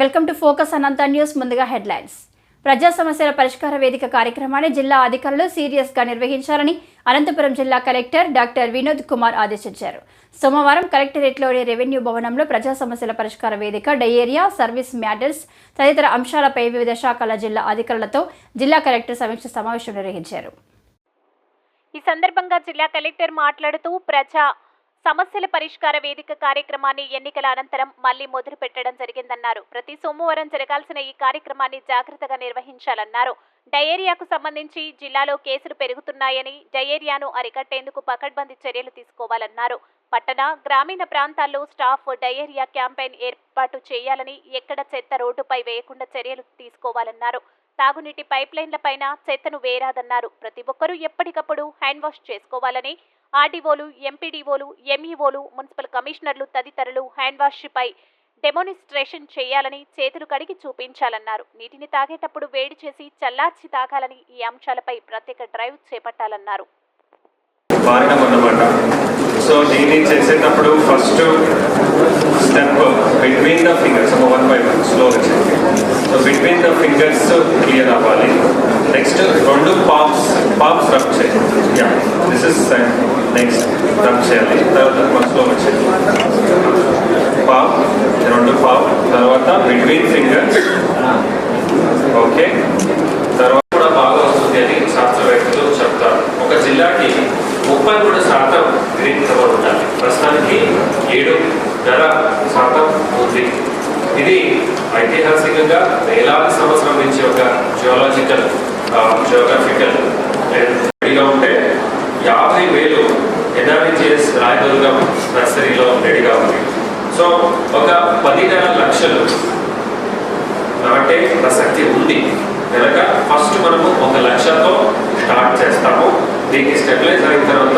Welcome to focus Anantha news ముందుగా headlines. ప్రజా సమస్యల పరిష్కార వేదిక కార్యక్రమాన్ని జిల్లా అధికారులు సీరియస్గా నిర్వహించాలని అనంతపురం జిల్లా కలెక్టర్ డాక్టర్ వినోద్ కుమార్ ఆదేశించారు. సోమవారం కలెక్టరేట్లోని రెవెన్యూ భవనంలో ప్రజా సమస్యల పరిష్కార వేదిక డయేరియా సర్వీస్ మ్యాటర్స్ తదితర అంశాలపై వివిధ శాఖల జిల్లా అధికారులతో జిల్లా కలెక్టర్ సమీక్ష సమావేశం నిర్వహించారు. ఈ సందర్భంగా జిల్లా కలెక్టర్ మాట్లాడుతూ ప్రజా సమస్యల పరిష్కార వేదిక కార్యక్రమాన్ని ఎన్నికల అనంతరం మళ్ళీ మొదలు పెట్టడం జరిగిందన్నారు. ప్రతి సోమవారం జరగాల్సిన ఈ కార్యక్రమాన్ని జాగ్రత్తగా నిర్వహించాలన్నారు. డయేరియాకు సంబంధించి జిల్లాలో కేసులు పెరుగుతున్నాయని డయేరియాను అరికట్టేందుకు పకడ్బందీ చర్యలు తీసుకోవాలన్నారు. పట్టణ గ్రామీణ ప్రాంతాల్లో స్టాఫ్ డయేరియా క్యాంపెయిన్ ఏర్పాటు చేయాలని ఎక్కడ చెత్త రోడ్డుపై వేయకుండా చర్యలు తీసుకోవాలన్నారు. తాగునీటి పైప్ లైన్లపైన చెత్తను వేరాదన్నారు ప్రతి ఒక్కరూ ఎప్పటికప్పుడు హ్యాండ్ వాష్ చేసుకోవాలని ఆర్డీఓలు ఎంపీడీఓలు ఎంఈఓలు మున్సిపల్ కమిషనర్లు తదితరులు హ్యాండ్ వాష్ డెమోనిస్ట్రేషన్ చేయాలని చేతులు కడిగి చూపించాలన్నారు. నీటిని తాగేటప్పుడు వేడి చేసి చల్లార్చి తాగాలని ఈ అంశాలపై ప్రత్యేక డ్రైవ్ చేపట్టాలన్నారు. సో దీన్ని చేసేటప్పుడు first step between the fingers ఒక వన్ బై వన్ స్లో చేయండి. So between the fingers clear అవ్వాలి. నెక్స్ట్ రెండు పాప్స్ పాప్స్ రబ్ చేయాలి దిస్ ఇస్ నెక్స్ట్ దమ్ చేయాలి. తర్వాత స్లో వచ్చేది పావ్ రెండు పావ్ తర్వాత బిట్వీన్ ఫింగర్స్ ఓకే తర్వాత కూడా బాగా వస్తుంది అని శాస్త్రవేత్తలు చెప్తారు. ఒక జిల్లాకి ముప్పై మూడు శాతం గ్రీన్ కవర్ ఉండాలి. ప్రస్తుతానికి ఏడు ధర శాతం ఉంది. ఇది ఐతిహాసికంగా వేలాది సంవత్సరం నుంచి ఒక జియోలాజికల్ జియోగ్రఫికల్ రెడీగా ఉంటే యాభై వేలు రాయదుర్గం నర్సరీలో రెడీగా ఉంది. సో ఒక పదిహేను లక్షలు నాటే ప్రసక్తి ఉంది. కనుక ఫస్ట్ మనము ఒక లక్షతో స్టార్ట్ చేస్తాము. దీనికి స్టెబిలైజ్ అయిన తర్వాత